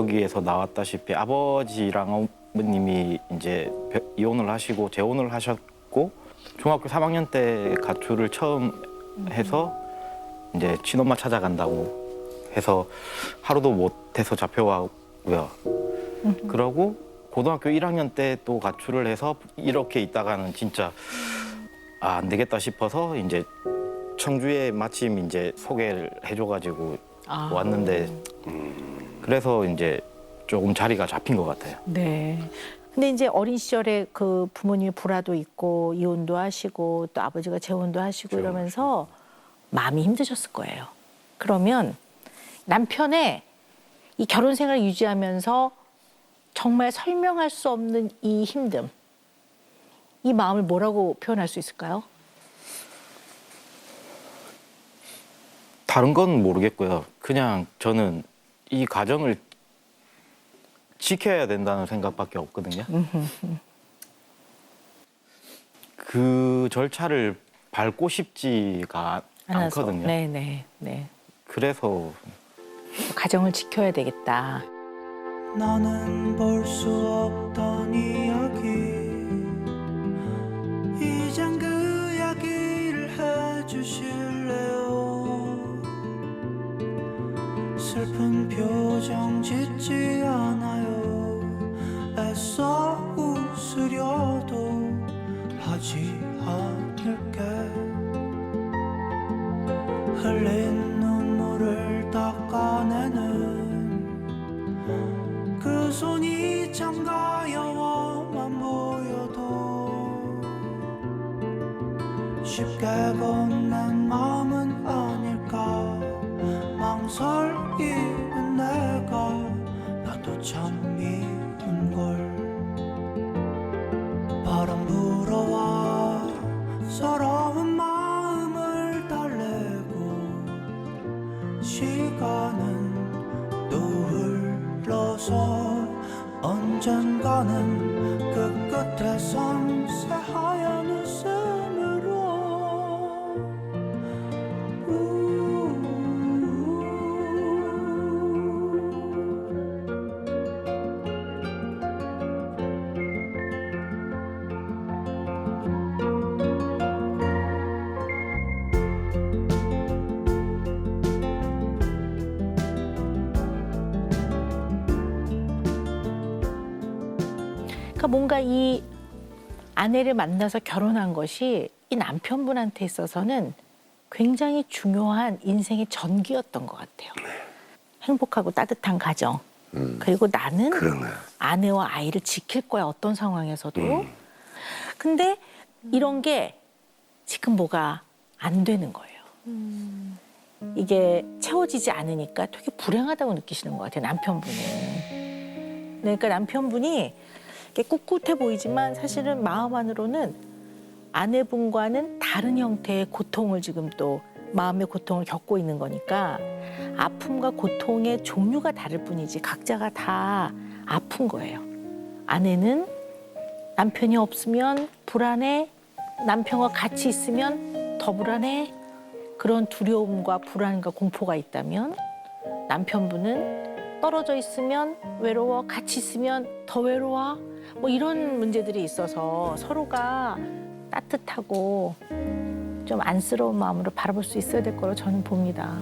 여기에서 나왔다시피 아버지랑 어머님이 이제 벼- 이혼을 하시고 재혼을 하셨고 중학교 3학년 때 가출을 처음 해서 이제 친엄마 찾아간다고 해서 하루도 못해서 잡혀가고요. 그러고 고등학교 1학년 때 또 가출을 해서 이렇게 있다가는 진짜 아, 안 되겠다 싶어서 이제 청주에 마침 이제 소개를 해줘가지고 아. 왔는데 그래서 이제 조금 자리가 잡힌 것 같아요. 네. 근데 이제 어린 시절에 그 부모님이 불화도 있고 이혼도 하시고 또 아버지가 재혼도 하시고 이러면서 마음이 힘드셨을 거예요. 그러면 남편의 이 결혼 생활을 유지하면서 정말 설명할 수 없는 이 힘듦, 이 마음을 뭐라고 표현할 수 있을까요? 다른 건 모르겠고요. 그냥 저는 이 가정을 지켜야 된다는 생각밖에 없거든요. 그 절차를 밟고 싶지가 않아서. 않거든요. 네, 네, 네. 그래서 가정을 지켜야 되겠다. 나는 볼 수 없던 이야기 이젠 그 이야기를 해주실 표정 짓지 않아요. 애써 웃으려도 하지 않을게. 흘린 눈물을 닦아내는 그 손이 참 가여워만 보여도 쉽게 건넨 마음은 아닐까. 망설이 언젠가는 그 끝에 섬 그러니까 뭔가 이 아내를 만나서 결혼한 것이 이 남편분한테 있어서는 굉장히 중요한 인생의 전기였던 것 같아요. 행복하고 따뜻한 가정. 그리고 나는 그러네. 아내와 아이를 지킬 거야 어떤 상황에서도. 근데 이런 게 지금 뭐가 안 되는 거예요. 이게 채워지지 않으니까 되게 불행하다고 느끼시는 것 같아요 남편분은. 네, 그러니까 남편분이 이렇게 꿋꿋해 보이지만 사실은 마음 안으로는 아내분과는 다른 형태의 고통을 지금 또 마음의 고통을 겪고 있는 거니까 아픔과 고통의 종류가 다를 뿐이지 각자가 다 아픈 거예요. 아내는 남편이 없으면 불안해, 남편과 같이 있으면 더 불안해. 그런 두려움과 불안과 공포가 있다면 남편분은 떨어져 있으면 외로워, 같이 있으면 더 외로워. 뭐 이런 문제들이 있어서 서로가 따뜻하고 좀 안쓰러운 마음으로 바라볼 수 있어야 될 거로 저는 봅니다.